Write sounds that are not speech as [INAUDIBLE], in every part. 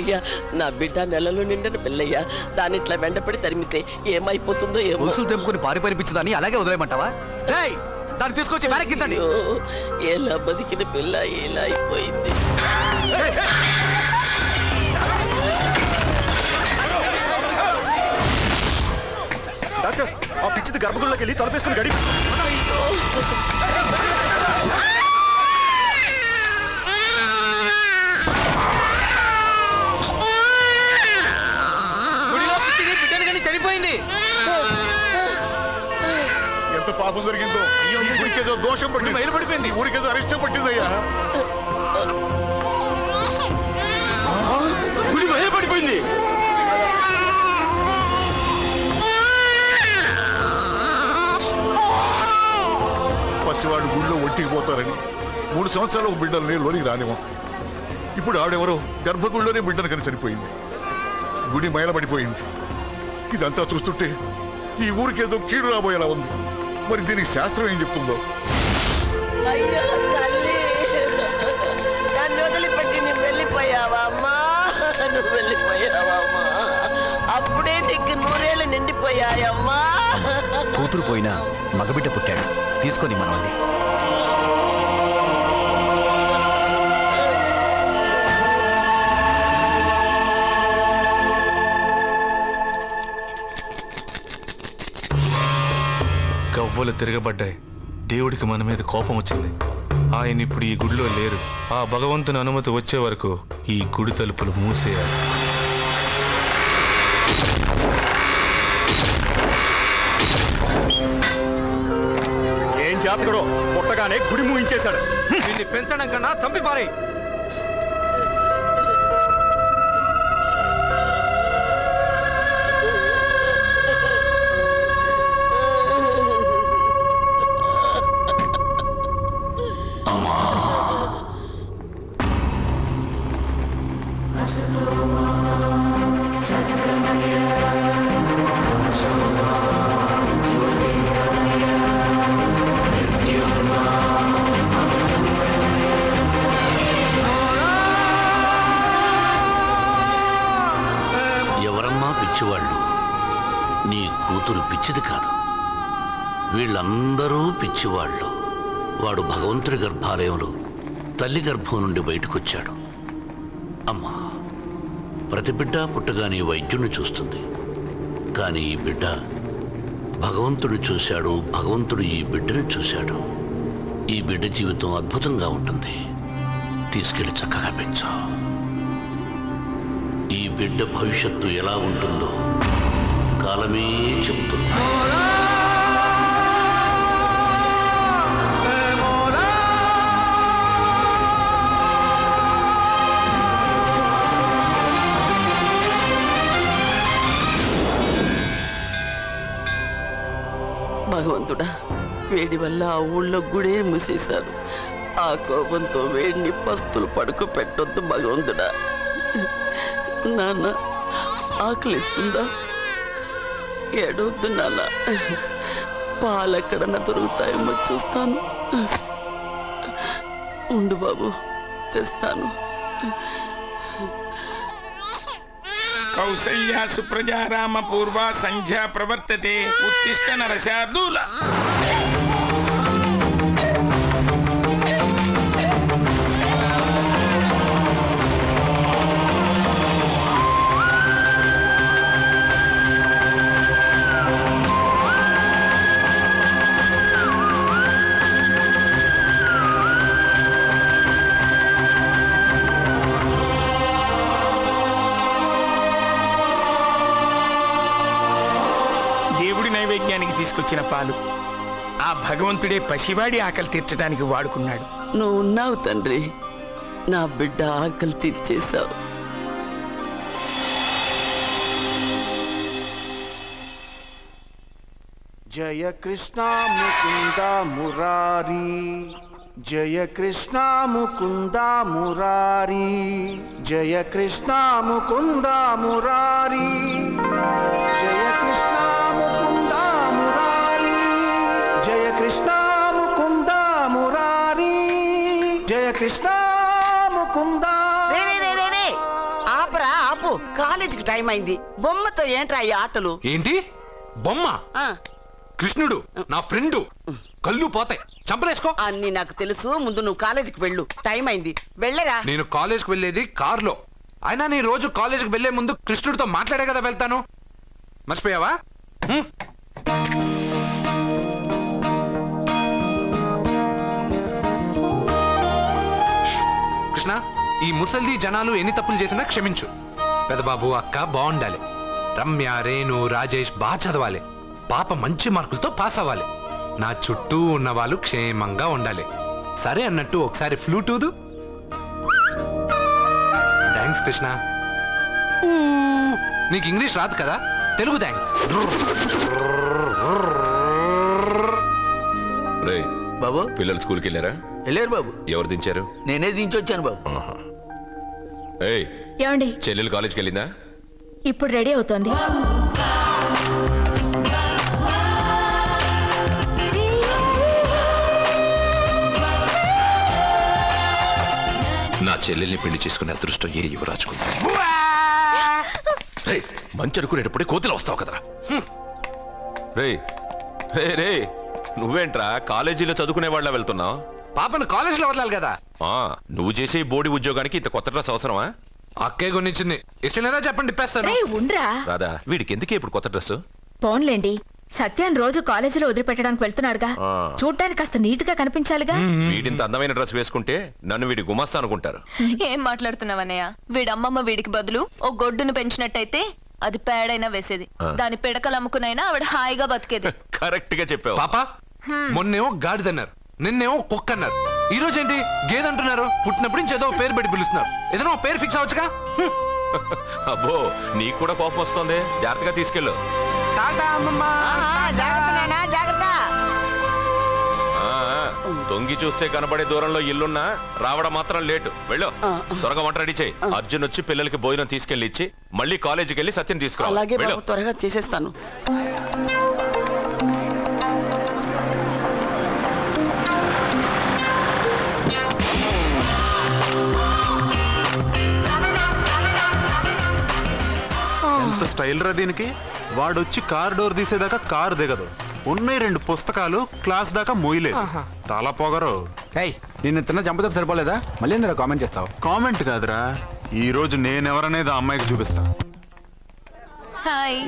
అయ్యా నా బిడ్డ నెలలో నిండిన పిల్లయ్యా. దాని ఇట్లా వెంటపడి తరిమితే ఏమైపోతుందో ఏమో. తెంపుకుని పారి పరిపించదని అలాగే వదిలేయమంటావా? డేయ్ దాన్ని తీసుకొచ్చి వెనక్కించండి. అయ్యో, ఎలా బతికిన పిల్ల ఎలా అయిపోయింది? డాక్టర్ ఆ పిచ్చిది గర్భగుడిలోకి వెళ్ళి తలపేసుకుని గడి అయిపోయింది. ఎంత పాపం జరిగిందో. అయ్యో ఈ ఊరికేదో దోషం పట్టి మైలు పడిపోయింది ఊరికేదో అరిష్టం పట్టిందయ్యా. గుడి భయపడిపోయింది పసివాడు గుళ్ళో ఒంటికి పోతారని. మూడు సంవత్సరాలు ఒక బిడ్డల్ని లోనికి రానివ్వం. ఇప్పుడు ఆవిడెవరో గర్భగుడిలోనే బిడ్డను కని చనిపోయింది. గుడి మైలపడిపోయింది ఇదంతా చూస్తుంటే ఈ ఊరికేదో కీడు రాబోయేలా ఉంది. మరి దీనికి శాస్త్రం ఏం చెప్తుందో? అయ్యో తల్లి! నన్ను వదిలిపెట్టి నువ్వు వెళ్ళిపోయావా అమ్మా? నువ్వు వెళ్ళిపోయావా అమ్మా? అప్పుడే నీకు నూరేళ్ళు నిండిపోయాయమ్మా. కూతురు పోయినా మగబిడ్డ పుట్టాడు. తీసుకొని మనల్ని గవ్వలు తిరగబడ్డాయి. దేవుడికి మన మీద కోపం వచ్చింది. ఆయన ఇప్పుడు ఈ గుడిలో లేరు. ఆ భగవంతుని అనుమతి వచ్చే వరకు ఈ గుడి తలుపులు మూసేయాలి. ఏం జాతకుడో పుట్టగానే గుడి మూయించేశాడు. దీన్ని పెంచడం కన్నా చంపి పారే భగవంతుడి తల్లి గర్భం నుండి బయటకొచ్చాడు. అమ్మా ప్రతి బిడ్డ పుట్టగానే వైద్యుణ్ణి చూస్తుంది. కానీ ఈ బిడ్డ భగవంతుడు చూశాడు భగవంతుడు ఈ బిడ్డను చూశాడు. ఈ బిడ్డ జీవితం అద్భుతంగా ఉంటుంది. తీసుకెళ్ళి చక్కగా పెంచా. ఈ బిడ్డ భవిష్యత్తు ఎలా ఉంటుందో కాలమే చెబుతుంది వేడి వల్ల ఆ ఊళ్ళో గుడే మూసేశారు. ఆ కోపంతో వేడిని పస్తులు పడుకు పెట్టొద్దు భగవంతుడా. నాన్న ఆకలిస్తుందా? ఏడవద్దు నాన్న. పాలు ఎక్కడన్నా దొరుకుతాయేమో చూస్తాను. ఉండు బాబు తెస్తాను. కౌసల్యా సుప్రజారామ పూర్వ సంధ్యా ప్రవర్తతే ఉత్తిష్ట నరశార్దూల. తీసుకొచ్చిన పాలు. ఆ భగవంతుడే పసివాడి ఆకలి తీర్చడానికి వాడుకున్నాడు. నువ్వు ఉన్నావు తండ్రి. నా బిడ్డ ఆకలి తీర్చేశావు. జయ కృష్ణ ముకుంద మురారి. జయ కృష్ణ ముకుంద మురారి. జయ కృష్ణ ముకుంద మురారి. కృష్ణ ముకుంద రే, రే, రే, రే, రే. కాలేజీకి టైం అయింది. బొమ్మతో ఏంట్రా ఈ ఆటలు? ఏంటి? బొమ్మ? ఆ, కృష్ణుడు నా ఫ్రెండ్. కళ్ళు పోతాయి. చంపలేసుకో. అన్ని నాకు తెలుసు. ముందు నువ్వు కాలేజీకి వెళ్ళు. టైం అయింది. వెళ్ళరా? నేను కాలేజ్కి వెళ్ళేది కార్లో. అయినా నేను రోజు కాలేజ్కి వెళ్ళే ముందు కృష్ణుడితో మాట్లాడే కదా వెళ్తాను. మర్చిపోయావా? కృష్ణ ఈ ముసల్ది జనాలు ఎన్ని తప్పులు చేసినా క్షమించు. పెదబాబు అక్క బాగుండాలి రమ్య రేణు రాజేష్ బాగా చదవాలి. పాప మంచి మార్కులతో పాస్ అవ్వాలి. నా చుట్టూ ఉన్న వాళ్ళు క్షేమంగా ఉండాలి. సరే అన్నట్టు ఒకసారి ఫ్లూటూదు థ్యాంక్స్ కృష్ణ. నీకు ఇంగ్లీష్ రాదు కదా? తెలుగు థ్యాంక్స్ బాబు. పిల్లలు స్కూల్కి వెళ్ళారా? వెళ్ళారు బాబు. ఎవరు దించారు? నేనే దించొచ్చాను బాబు. ఏయ్ ఏమండి? చెల్లెలు కాలేజ్కి వెళ్ళిందా? ఇప్పుడు రెడీ అవుతోంది. నా చెల్లెల్ని పెళ్ళి చేసుకునే అదృష్టం ఏ యువరాజుకుంది? [LAUGHS] రేయ్, మంచి అనుకునేటప్పుడే కోతిలో వస్తావు కదరా. రే రే రే నువ్వేంట్రా కాలేజీలో చదువుకునే వాళ్ళ వెళ్తున్నావు? పాపను కాలేజ్లో వదలాలి కదా. నువ్వు చేసే ఈ బోడి ఉద్యోగానికి ఇంత కొత్త డ్రెస్ అవసరమా? అక్కే కొనిచ్చింది ఇష్టం లేదా చెప్పండి ఇప్పేస్తాను. రేయ్, ఉండ్రా. రాదా వీడికి ఎందుకే ఇప్పుడు కొత్త డ్రెస్ పోన్లేండి. సత్యాన్ని రోజు కాలేజీలో వదిలిపెట్టడానికి వెళ్తున్నాడుగా ఆ. చూడ్డానికి కాస్త నీట్గా కనిపించాలిగా వీడింత అందమైన డ్రెస్ వేసుకుంటే నన్ను వీడి గుమస్తా అనుకుంటారు. ఏం మాట్లాడుతున్నావన్నయ్య? వీడి అమ్మమ్మ వీడికి బదులు ఓ గొడ్డును పెంచినట్టయితే అది పేడైనా వేసేది. ఆ. దాని పిడకలు అమ్ముకునైనా ఆవిడ హాయిగా బతికేది. [LAUGHS] కరెక్ట్గా చెప్పావు. పాప మొన్నేమో గాడిదన్నారు నిన్నేమో కుక్క అన్నారు ఈ రోజు ఏంటి? గేదంటున్నారు పుట్టినప్పటి నుంచి ఏదో పేరు పెట్టి పిలుస్తున్నారు. ఏదైనా ఒక పేరు ఫిక్స్ అవ్వచ్చుగా. [LAUGHS] అబ్బో నీకు కూడా కోపం వస్తుంది. జాగ్రత్తగా తీసుకెళ్ళు. తొంగి చూస్తే కనబడే దూరంలో ఇల్లున్నా రావడం మాత్రం లేటు. వెళ్ళు. త్వరగా వంట రెడీ చేయి. అర్జున్ వచ్చి పిల్లలకి భోజనం తీసుకెళ్ళి ఇచ్చి మళ్ళీ కాలేజీకి వెళ్ళి సత్యం తీసుకురా త్వరగా చేసేస్తాను. స్టైల్ రా దీనికి. వాడొచ్చి కార్ డోర్ తీసేదాకా కారు దిగదు. ఉన్నాయి రెండు పుస్తకాలు క్లాస్ దాకా మోయలేదు చాలా పొగరు. నిన్ను తిన్న చంపదెబ్బ సరిపోలేదా? మళ్ళీ కామెంట్ చేస్తావు? కామెంట్ కాదురా. ఈ రోజు నేనెవరనేది ఆ అమ్మాయికి చూపిస్తా. Hi.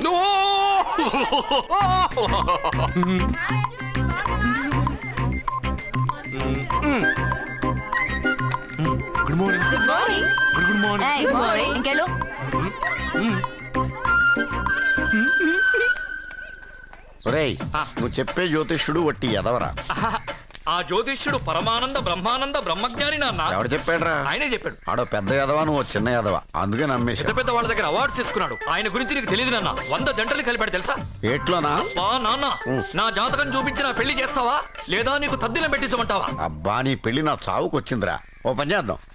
Good morning. Good morning. Good morning ఏయ్, మార్నింగ్ ఇంకెళ్ళు రేయ్ నువ్వు చెప్పే జ్యోతిష్యుడు వట్టి ఎదవరా ఆ జ్యోతిష్యుడు పరమానంద బ్రహ్మానంద బ్రహ్మజ్ఞాని నాన్న. ఎవడు చెప్పాడురా? ఆయనే చెప్పాడు. ఆడో పెద్ద ఎదవా నువ్వు చిన్న ఎదవా అందుకే నమ్మేశా. పెద్ద పెద్ద వాళ్ళ దగ్గర అవార్డ్స్ తీసుకున్నాడు. ఆయన గురించి నీకు తెలియదు నాన్న. వంద జంటలు కలిపాడు తెలుసా? ఏట్లోనా? బా నాన్న నా జాతకం చూపించి నా పెళ్ళి చేస్తావా? లేదా నీకు తద్దిలం పెట్టించమంటావా? అబ్బా నీ పెళ్ళి నా చావుకు వచ్చిందిరా ఓ పని చేద్దాం.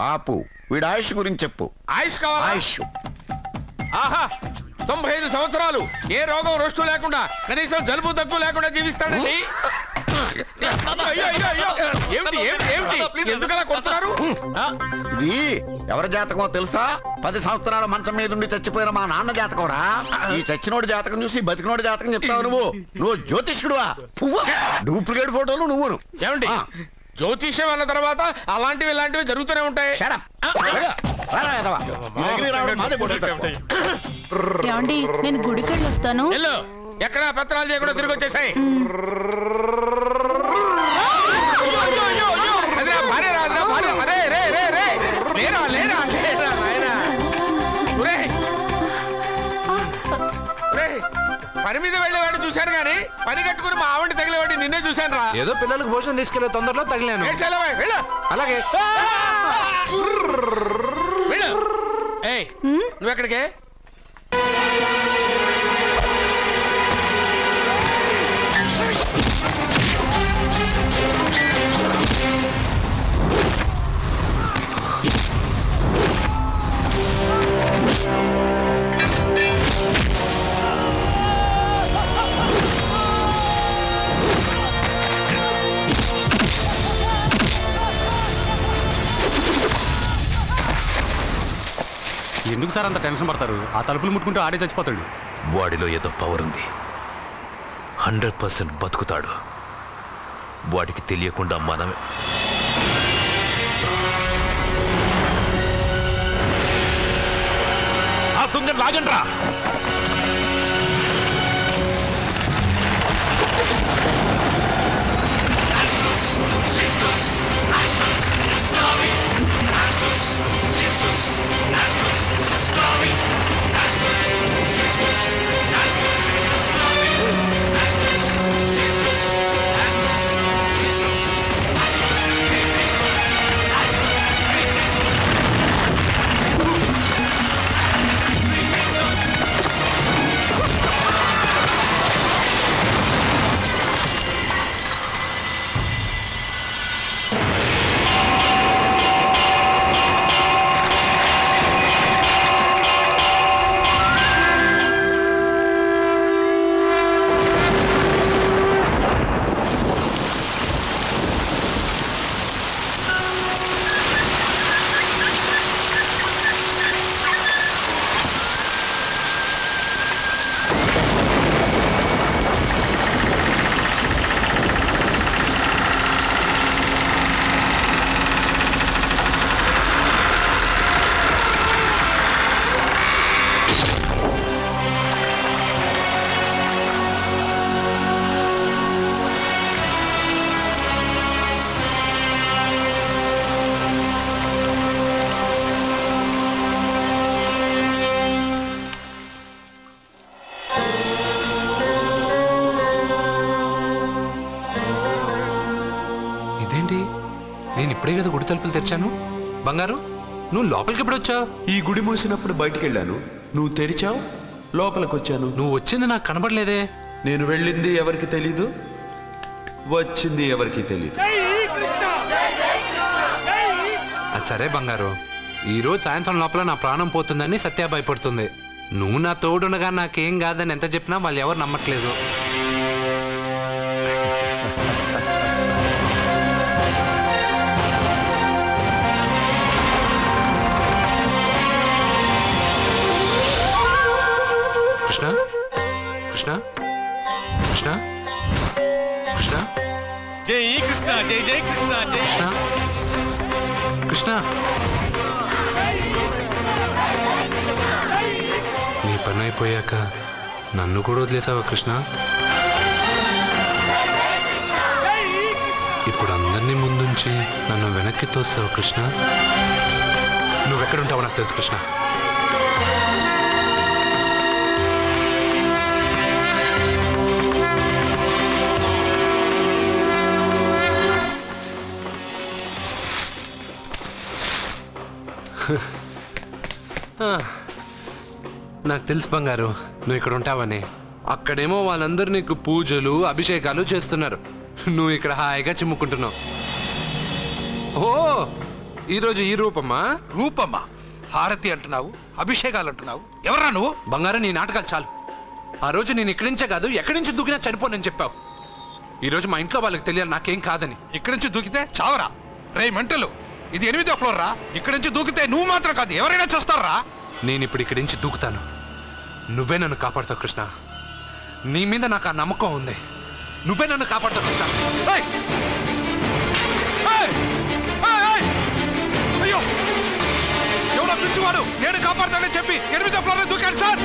ఆపు. వీడి ఆయుష్ గురించి చెప్పు. ఆయుష్ కావాలా? ఆయుష్. ఆహా తొంభై ఐదు సంవత్సరాలు. ఏ రోగం రోస్టు లేకుండా కనీసం జలుబు దగ్గు లేకుండా జీవిస్తాడండి? అయ్యో, అయ్యో, అయ్యో. ఏమిటి ఏమిటి ఏమిటి? ఎందుకలా కొడుతున్నారు? ఆ, ఇది ఎవరి జాతకమో తెలుసా? పది సంవత్సరాల మంచం మీద ఉండి చచ్చిపోయిన మా నాన్న జాతకం రా. ఈ చచ్చినోడి జాతకం చూసి బతికినోడి జాతకం చెప్తావు నువ్వు. నువ్వు జ్యోతిష్కుడువా? డూప్లికేట్ ఫోటోలు నువ్వును. ఏమండి? ఆ. జ్యోతిష్యం అన్న తర్వాత అలాంటివి ఇలాంటివి జరుగుతూనే ఉంటాయి. ఏమండి నేను గుడికి వెళ్ళి వస్తాను ఎక్కడ పత్రాలు చేయకుండా తిరిగి వచ్చేసాయి చూశాను కానీ పని కట్టుకుని మా ఆవిడ తగిలేవాడి నిన్నే చూశాను రా ఏదో పిల్లలకు భోజనం తీసుకెళ్ళే తొందరలో తగిలాను. అలాగే. నువ్వు ఎక్కడికే ఎందుకు సార్ అంత టెన్షన్ పడతారు? ఆ తలుపులు ముట్టుకుంటూ ఆడే చచ్చిపోతాడు. వాడిలో ఏదో పవర్ ఉంది. హండ్రెడ్ పర్సెంట్ బతుకుతాడు. వాడికి తెలియకుండా మనమే. ఆ తుంగ లాగండ్రా! Sorry. Ask us. Ask తెరిచాను బంగారు నువ్వు లోపలికి ఎప్పుడు వచ్చావు? ఈ గుడి మూసినప్పుడు బయటికి వెళ్ళాను. నువ్వు తెరిచావు? లోపలికి వచ్చాను. నువ్వు వచ్చింది నాకు కనబడలేదే. నేను వెళ్ళింది ఎవరికి తెలీదు? వచ్చింది ఎవరికి తెలీదు? అది సరే బంగారు. ఈ రోజు సాయంత్రం లోపల నా ప్రాణం పోతుందని సత్య భయపడుతుంది. నువ్వు నా తోడునగా నాకేం కాదని ఎంత చెప్పినా వాళ్ళు ఎవరు నమ్మట్లేదు. జై కృష్ణ జై జై కృష్ణ జై. కృష్ణ. కృష్ణ. నీ పని అయిపోయాక నన్ను కూడా వదిలేసావా కృష్ణ? ఇప్పుడు అందరినీ ముందుంచి నన్ను వెనక్కి తోస్తావు కృష్ణ? నువ్వెక్కడుంటావో నాకు తెలుసు కృష్ణ. నాకు తెలుసు బంగారు నువ్వు ఇక్కడ ఉంటావని. అక్కడేమో వాళ్ళందరూ నీకు పూజలు అభిషేకాలు చేస్తున్నారు. నువ్వు ఇక్కడ హాయిగా చిమ్ముకుంటున్నావు. ఓ ఈరోజు ఈ రూపమ్మా రూపమ్మా హారతి అంటున్నావు అభిషేకాలు అంటున్నావు. ఎవరా నువ్వు? బంగారం నీ నాటకాలు చాలు. ఆ రోజు నేను ఇక్కడి నుంచే కాదు ఎక్కడి నుంచి దూకినా చనిపోనని చెప్పావు. ఈ రోజు మా ఇంట్లో వాళ్ళకి తెలియాలి నాకేం కాదని. ఇక్కడి నుంచి దూకితే చావరా? రే మంటలు. ఇది ఎనిమిదో ఫ్లోర్ రా. ఇక్కడి నుంచి దూకితే నువ్వు మాత్రం కాదు ఎవరైనా చూస్తారా? నేను ఇప్పుడు ఇక్కడి నుంచి దూకుతాను. నువ్వే నన్ను కాపాడుతావు కృష్ణ. నీ మీద నాకు ఆ నమ్మకం ఉంది. నువ్వే నన్ను కాపాడుతావు కృష్ణ. అయ్యో! ఎవరో పిచ్చివాడు నేను కాపాడుతానని చెప్పి ఎనిమిదో ఫ్లోర్ దూకాను సార్.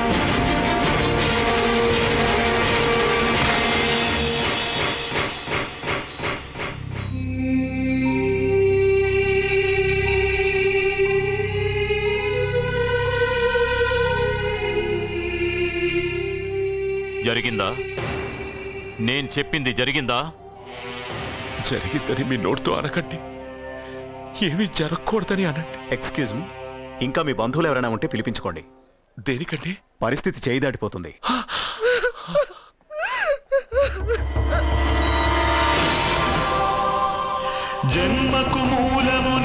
జరిగిందా? నేను చెప్పింది జరిగిందా? జరిగిందని మీ నోటితో అనకండి ఏమీ జరగకూడదని అనండి. ఎక్స్క్యూజ్ మీ ఇంకా మీ బంధువులు ఎవరైనా ఉంటే పిలిపించుకోండి. దేనికండి? పరిస్థితి చేయి దాటిపోతుంది. జన్మకు మూలము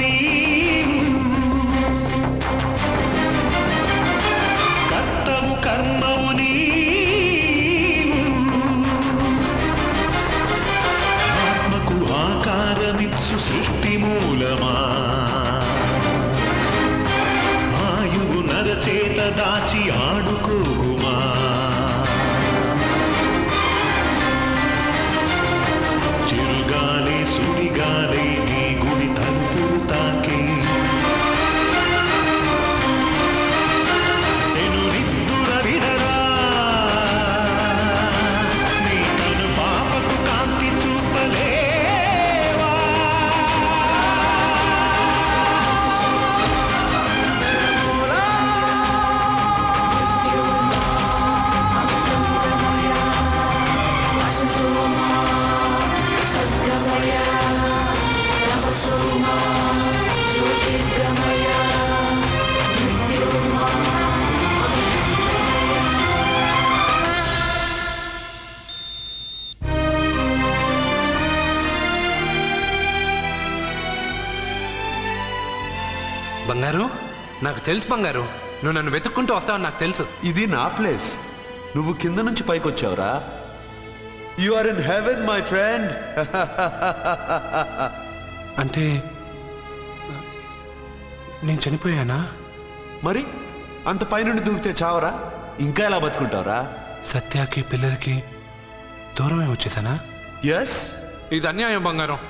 ఆకారమిచ్చు సృష్టి మూలమా ఆయువు నరచేత దాచి ఆడుకో. బంగారు నాకు తెలుసు బంగారు. నువ్వు నన్ను వెతుక్కుంటూ వస్తావని నాకు తెలుసు. ఇది నా ప్లేస్. నువ్వు కింద నుంచి పైకి వచ్చావురా. You are in heaven my friend అంటే నేను చనిపోయానా? మరి అంత పైనుండి దూకితే చావరా? ఇంకా ఎలా బతుకుంటావురా? సత్యాకి పిల్లలకి దూరమే వచ్చేసానా? ఎస్ ఇది అన్యాయం బంగారం.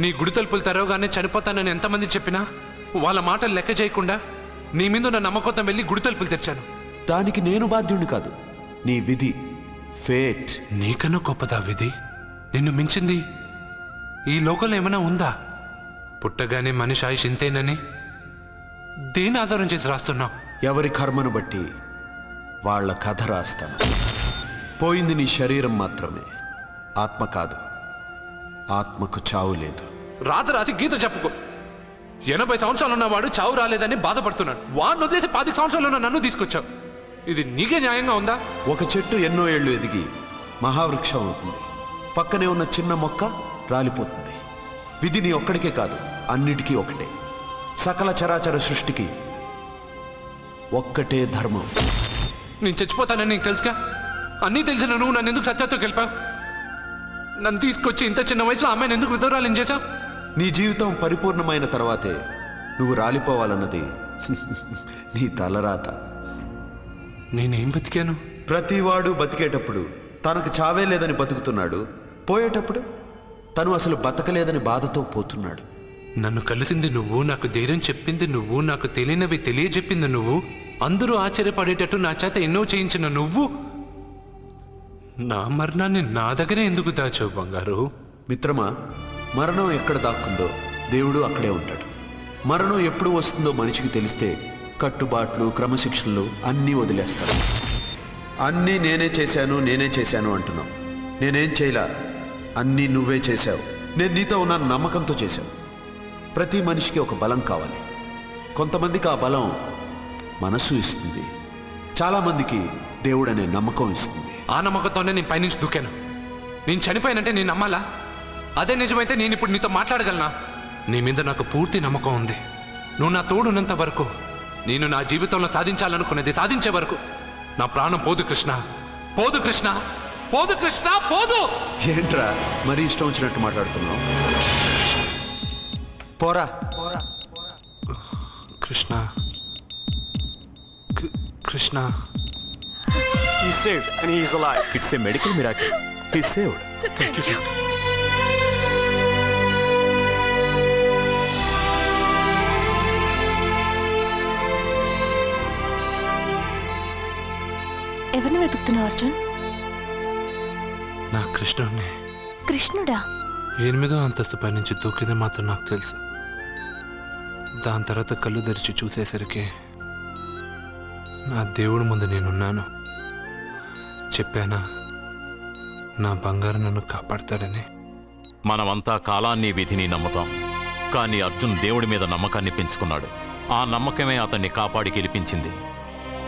నీ గుడి తలుపులు తెరవగానే చనిపోతానని ఎంతమంది చెప్పినా? వాళ్ళ మాటలు లెక్క చేయకుండా నీ మీద ఉన్న నమ్మకంతో వెళ్ళి గుడి తలుపులు తెరిచాను. దానికి నేను బాధ్యుడిని కాదు. నీ విధి ఫేట్ నీకన్నా గొప్పదా విధి? నిన్ను మించింది ఈ లోకంలో ఏమైనా ఉందా? పుట్టగానే మనిషి ఆయుష్ ఇంతేనని దేని ఆధారం చేసి రాస్తున్నావు? ఎవరి కర్మను బట్టి వాళ్ళ కథ రాస్తాను. పోయింది నీ శరీరం మాత్రమే. ఆత్మ కాదు. ఆత్మకు చావు లేదు. రాత రాసి గీత చెప్పుకో. ఎనభై సంవత్సరాలు ఉన్నవాడు చావు రాలేదని బాధపడుతున్నాడు. వాడిని వదిలేసి పది సంవత్సరాలు ఉన్న నన్ను తీసుకొచ్చావు. ఇది నీకే న్యాయంగా ఉందా? ఒక చెట్టు ఎన్నో ఏళ్ళు ఎదిగి మహావృక్షం అవుతుంది. పక్కనే ఉన్న చిన్న మొక్క రాలిపోతుంది. విధి నీ ఒక్కడికే కాదు అన్నిటికీ ఒకటే. సకల చరాచర సృష్టికి ఒక్కటే ధర్మం. నేను చచ్చిపోతానని నీకు తెలుసుగా? అన్నీ తెలిసిన నువ్వు నన్ను ఎందుకు సత్యాతో గెలిపావు? నన్ను తీసుకొచ్చి ఇంత చిన్న వయసులో అమ్మాయిని ఎందుకు విధవరాలు చేశావు? నీ జీవితం పరిపూర్ణమైన తర్వాతే నువ్వు రాలిపోవాలన్నది [LAUGHS] నీ తలరాత. నేనేం బతికాను? ప్రతివాడు బతికేటప్పుడు తనకు చావే లేదని బతుకుతున్నాడు. పోయేటప్పుడు తను అసలు బతకలేదని బాధతో పోతున్నాడు. నన్ను కలిసింది నువ్వు నాకు ధైర్యం చెప్పింది నువ్వు నాకు తెలియనివి తెలియజెప్పింది నువ్వు. అందరూ ఆశ్చర్యపడేటట్టు నా చేత ఎన్నో చేయించిన నువ్వు. నా మరణాన్ని నా దగ్గరే ఎందుకు దాచావు బంగారు? మిత్రమా మరణం ఎక్కడ దాక్కుందో దేవుడు అక్కడే ఉంటాడు. మరణం ఎప్పుడు వస్తుందో మనిషికి తెలిస్తే కట్టుబాట్లు క్రమశిక్షణలు అన్నీ వదిలేస్తాడు అన్నీ నేనే చేశాను నేనే చేశాను అంటున్నావు. నేనేం చేయలా? అన్నీ నువ్వే చేశావు. నేను నీతో ఉన్న నమ్మకంతో చేశావు. ప్రతి మనిషికి ఒక బలం కావాలి. కొంతమందికి ఆ బలం మనస్సు ఇస్తుంది. చాలామందికి దేవుడనే నమ్మకం ఇస్తుంది. ఆ నమ్మకంతోనే నేను పైనుంచి దూకాను. నేను చనిపోయానంటే నేను నమ్మాలా? అదే నిజమైతే నేను ఇప్పుడు నీతో మాట్లాడగలనా? నీ మీద నాకు పూర్తి నమ్మకం ఉంది. నువ్వు నా తోడున్నంత వరకు నేను నా జీవితంలో సాధించాలనుకున్నది సాధించే వరకు. నా ప్రాణం పోదు కృష్ణ. పోదు కృష్ణ. పోదు కృష్ణ పోదు! ఏంట్రా మరీ ఇష్టం వచ్చినట్టు మాట్లాడుతున్నావు? పోరా. కృష్ణ. కృ- Krishna. He's saved and he is alive. It's a medical miracle. He's saved. Thank you. ఎవరిని వెతుకుతున్నావు అర్జున్? నా కృష్ణుడిని. కృష్ణుడా? ఎనిమిదో అంతస్తు పైనుంచి దూకింది మాత్రం నాకు తెలుసు. దాని తర్వాత కళ్ళు తెరిచి చూసేసరికి నా దేవుడి ముందు నేనున్నాను. చెప్పానా నా బంగారు నన్ను కాపాడతాడని? మనమంతా కాలాన్ని విధిని నమ్ముతాం. కానీ అర్జున్ దేవుడి మీద నమ్మకాన్ని పెంచుకున్నాడు. ఆ నమ్మకమే అతన్ని కాపాడి గెలిపించింది.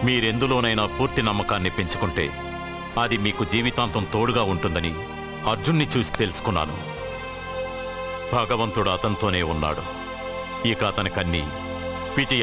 మీరెందులోనైనా పూర్తి నమ్మకాన్ని పెంచుకుంటే అది మీకు జీవితాంతం తోడుగా ఉంటుందని అర్జున్ని చూసి తెలుసుకున్నాను. భగవంతుడు అతనితోనే ఉన్నాడు. ఇక అతనికన్నీ విజయ